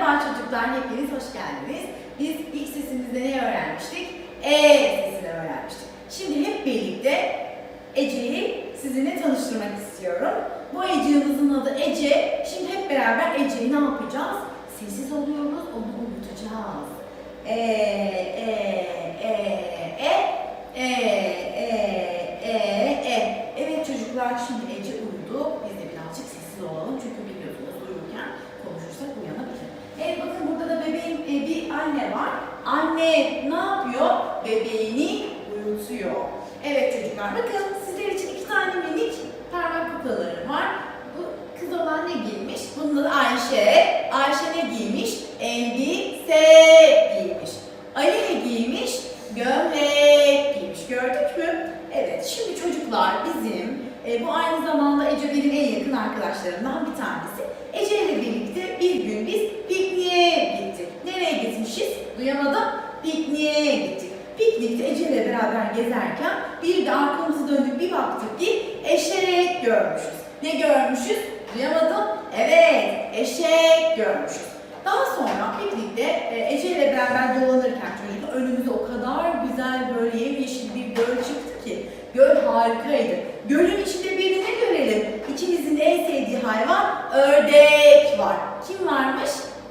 Merhaba çocuklar, hepiniz hoş geldiniz. Biz ilk sesimizde ne öğrenmiştik? E sesini öğrenmiştik. Şimdi hep birlikte Ece'yi sizinle tanıştırmak istiyorum. Bu Ece'mizin adı Ece. Şimdi hep beraber Ece'yi ne yapacağız? Sessiz oluyoruz, onu uyutacağız. E, e, e, e, e, e, e, e. Evet çocuklar şimdi Ece uyudu. Biz de birazcık sessiz olalım çünkü biliyorsunuz uyurken konuşursak uyanabilir. Evet bakın burada da bebeğin e, bir anne var. Anne ne yapıyor? Bebeğini uyutuyor. Evet çocuklar bakın sizler için iki tane minik parmak kuklaları var. Bu kız olan ne giymiş? Da Ayşe. Ayşe ne giymiş? Elbise giymiş. Ali ne giymiş? Gömlek giymiş. Gördük mü? Evet şimdi çocuklar bizim e, bu aynı zamanda Ece benim en yakın arkadaşlarımdan bir tanesi. Ece ile birlikte bir gün biz pikniğe gittik. Nereye gitmişiz? Duyamadım. Pikniğe gittik. Piknikte Ece ile beraber gezerken bir de arkamızı döndük bir baktık ki eşek görmüşüz. Ne görmüşüz? Duyamadım. Evet, eşek görmüşüz. Daha sonra piknikte e, Ece ile beraber dolanırken çocuk önümüze o kadar güzel böyle yemyeşil bir göl çıktı ki göl harikaydı. Gölün içinde bir de ne görelim? İkimizin en sevdiği hayvan ördek var. Kim varmış?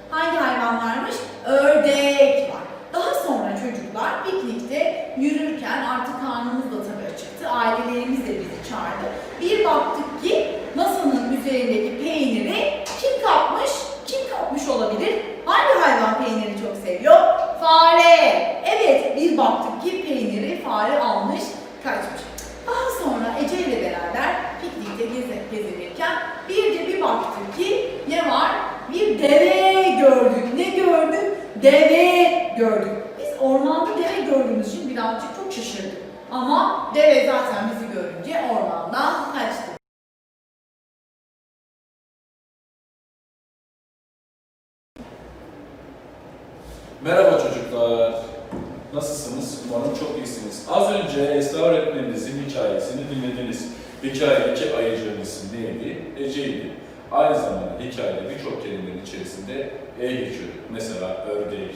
Hangi hayvan varmış? Ördek var. Daha sonra çocuklar piknikte yürürken artık karnımız da tabii acıktı. Ailelerimiz de bizi çağırdı. Bir baktık ki masanın üzerindeki peyniri kim kapmış? Kim kapmış olabilir? Hangi hayvan peyniri çok seviyor? Fare. Evet bir baktık ki peyniri fare almış kaçmış. Daha sonra Ece ile beraber piknikte geze- gezinirken bir de bir baktık ki ne var? Bir deve gördük. Ne gördük? Deve gördük. Biz ormanda deve gördüğümüz için birazcık çok şaşırdık. Ama deve zaten bizi görünce ormandan kaçtı. Merhaba çocuklar. Nasılsınız? Umarım çok iyisiniz. Az önce Esra öğretmeninizin hikayesini dinlediniz. Hikayedeki ayıcığın ismi neydi? Ece'ydi. Aynı zamanda hikayede birçok kelimenin içerisinde E geçiyor. Mesela ördek,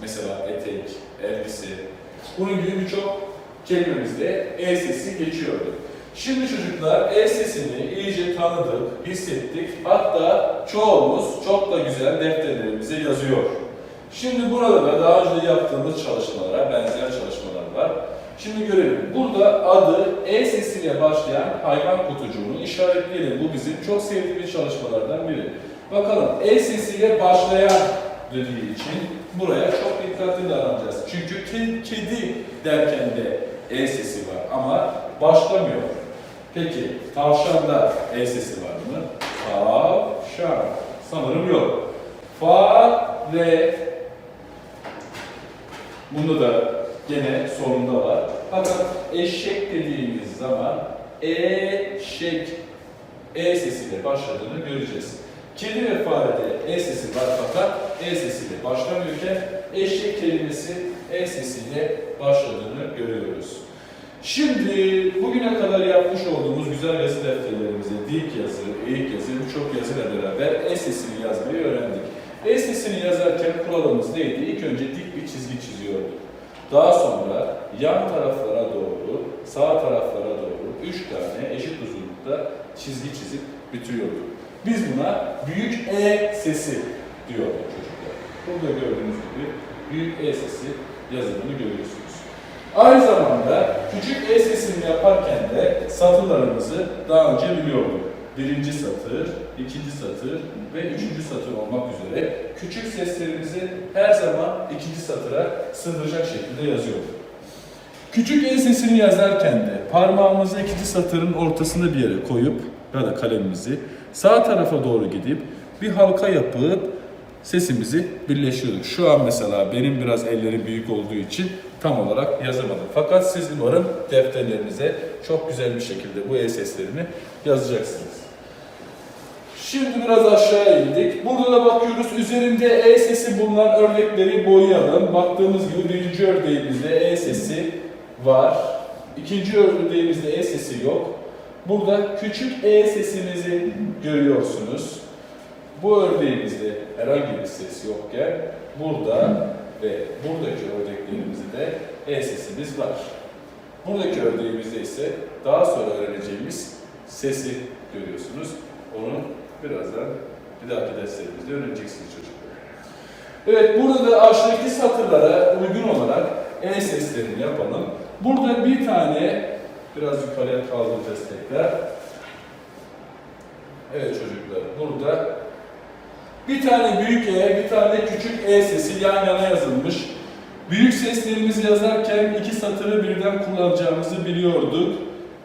mesela etek, elbise. Bunun gibi birçok kelimemizde E sesi geçiyordu. Şimdi çocuklar E sesini iyice tanıdık, hissettik. Hatta çoğumuz çok da güzel defterlerimize yazıyor. Şimdi burada da daha önce yaptığımız çalışmalara benzer çalışmalar var. Şimdi görelim. Burada adı E sesiyle başlayan hayvan kutucuğunu işaretleyelim. Bu bizim çok sevdiğimiz çalışmalardan biri. Bakalım E sesiyle başlayan dediği için buraya çok dikkatli davranacağız. Çünkü ke- kedi derken de E sesi var ama başlamıyor. Peki tavşanda E sesi var mı? Tavşan. Sanırım yok. Fare. Bunda da gene sonunda var. Fakat eşek dediğimiz zaman eşek E sesiyle başladığını göreceğiz. Kedi ve farede E sesi var fakat E sesiyle başlamıyorken eşek kelimesi E sesiyle başladığını görüyoruz. Şimdi bugüne kadar yapmış olduğumuz güzel yazı defterlerimize dik yazı, eğik yazı, birçok yazıyla beraber E sesini yazmayı öğrendik. E sesini yazarken kuralımız neydi? İlk önce dik bir çizgi çiziyorduk. Daha sonra yan taraflara doğru, sağ taraflara doğru üç tane eşit uzunlukta çizgi çizip bitiriyorduk. Biz buna büyük E sesi diyorduk çocuklar. Burada gördüğünüz gibi büyük E sesi yazılımını görüyorsunuz. Aynı zamanda küçük E sesini yaparken de satırlarımızı daha önce biliyorduk. Birinci satır, ikinci satır ve üçüncü satır olmak üzere küçük seslerimizi her zaman ikinci satıra sığdıracak şekilde yazıyorduk. Küçük E sesini yazarken de parmağımızı ikinci satırın ortasında bir yere koyup ya da kalemimizi sağ tarafa doğru gidip bir halka yapıp sesimizi birleştiriyoruz. Şu an mesela benim biraz ellerim büyük olduğu için tam olarak yazamadım. Fakat siz umarım defterlerinize çok güzel bir şekilde bu E seslerini yazacaksınız. Şimdi biraz aşağı indik. Burada da bakıyoruz üzerinde E sesi bulunan örnekleri boyayalım. Baktığımız gibi birinci örneğimizde E sesi var. İkinci örneğimizde E sesi yok. Burada küçük E sesimizi görüyorsunuz. Bu örneğimizde herhangi bir ses yokken burada ve buradaki örneklerimizde de E sesimiz var. Buradaki örneğimizde ise daha sonra öğreneceğimiz sesi görüyorsunuz. Onu birazdan bir dahaki derslerimizde öğreneceksiniz çocuklar. Evet, burada da aşağıdaki satırlara uygun olarak E seslerini yapalım. Burada bir tane, biraz yukarıya kaldıracağız tekrar. Evet çocuklar, burada bir tane büyük E, bir tane küçük E sesi yan yana yazılmış. Büyük seslerimizi yazarken iki satırı birden kullanacağımızı biliyorduk.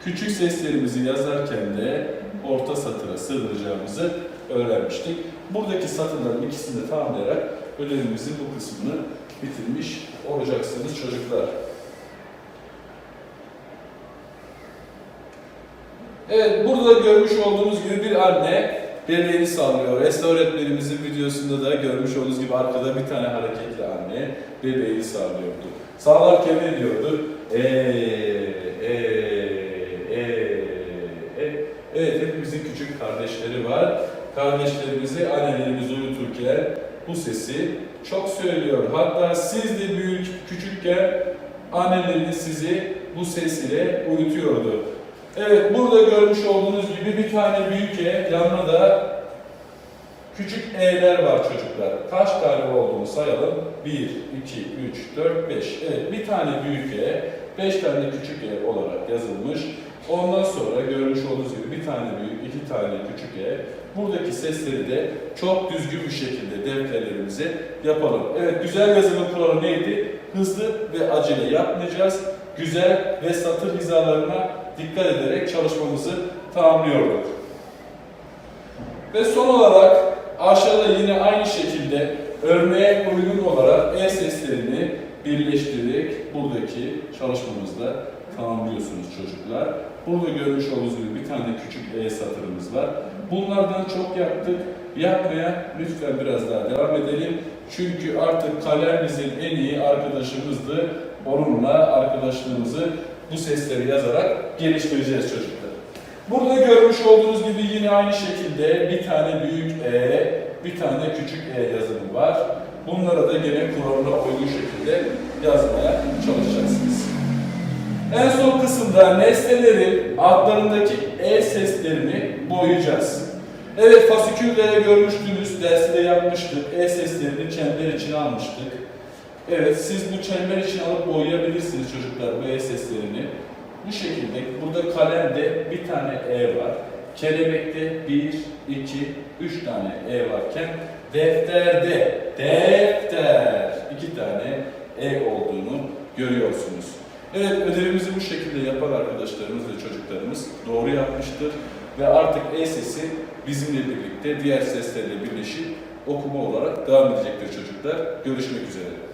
Küçük seslerimizi yazarken de orta satıra sığdıracağımızı öğrenmiştik. Buradaki satırların ikisini tamamlayarak ödevimizin bu kısmını bitirmiş olacaksınız çocuklar. Evet, burada görmüş olduğunuz gibi bir anne bebeğini sallıyor. Esra öğretmenimizin videosunda da görmüş olduğunuz gibi arkada bir tane hareketli anne bebeğini sallıyordu. Sağlarken ne diyordu? Eee, Evet, hepimizin küçük kardeşleri var. Kardeşlerimizi annelerimiz uyuturken bu sesi çok söylüyor. Hatta siz de büyük küçükken anneleriniz sizi bu ses ile uyutuyordu. Evet, burada görmüş olduğunuz gibi bir tane büyük E, yanına da küçük E'ler var çocuklar. Kaç tane olduğunu sayalım. 1, 2, 3, 4, 5. Evet, bir tane büyük E, 5 tane küçük E olarak yazılmış. Ondan sonra görmüş olduğunuz gibi bir tane büyük, iki tane küçük E. Buradaki sesleri de çok düzgün bir şekilde defterlerimize yapalım. Evet, güzel yazılım kuralı neydi? Hızlı ve acele yapmayacağız. Güzel ve satır hizalarına dikkat ederek çalışmamızı tamamlıyorduk. Ve son olarak aşağıda yine aynı şekilde örneğe uygun olarak E seslerini birleştirerek buradaki çalışmamızda tamamlıyorsunuz çocuklar. Burada görmüş olduğunuz gibi bir tane küçük E satırımız var. Bunlardan çok yaptık. Yapmaya lütfen biraz daha devam edelim. Çünkü artık kalem bizim en iyi arkadaşımızdı. Onunla arkadaşlığımızı bu sesleri yazarak geliştireceğiz çocuklar. Burada görmüş olduğunuz gibi yine aynı şekilde bir tane büyük E, bir tane küçük E yazımı var. Bunlara da gene kuralına uygun şekilde yazmaya. En son kısımda nesnelerin adlarındaki E seslerini boyayacağız. Evet fasiküllere görmüştünüz, dersi de yapmıştık. E seslerini çember içine almıştık. Evet, siz bu çember için alıp boyayabilirsiniz çocuklar bu E seslerini. Bu şekilde, burada kalemde bir tane E var. Kelebekte bir, iki, üç tane E varken defterde, defter, iki tane E olduğunu görüyorsunuz. Evet, ödevimizi bu şekilde yapan arkadaşlarımız ve çocuklarımız doğru yapmıştır. Ve artık E sesi bizimle birlikte diğer seslerle birleşip okuma olarak devam edecektir çocuklar. Görüşmek üzere.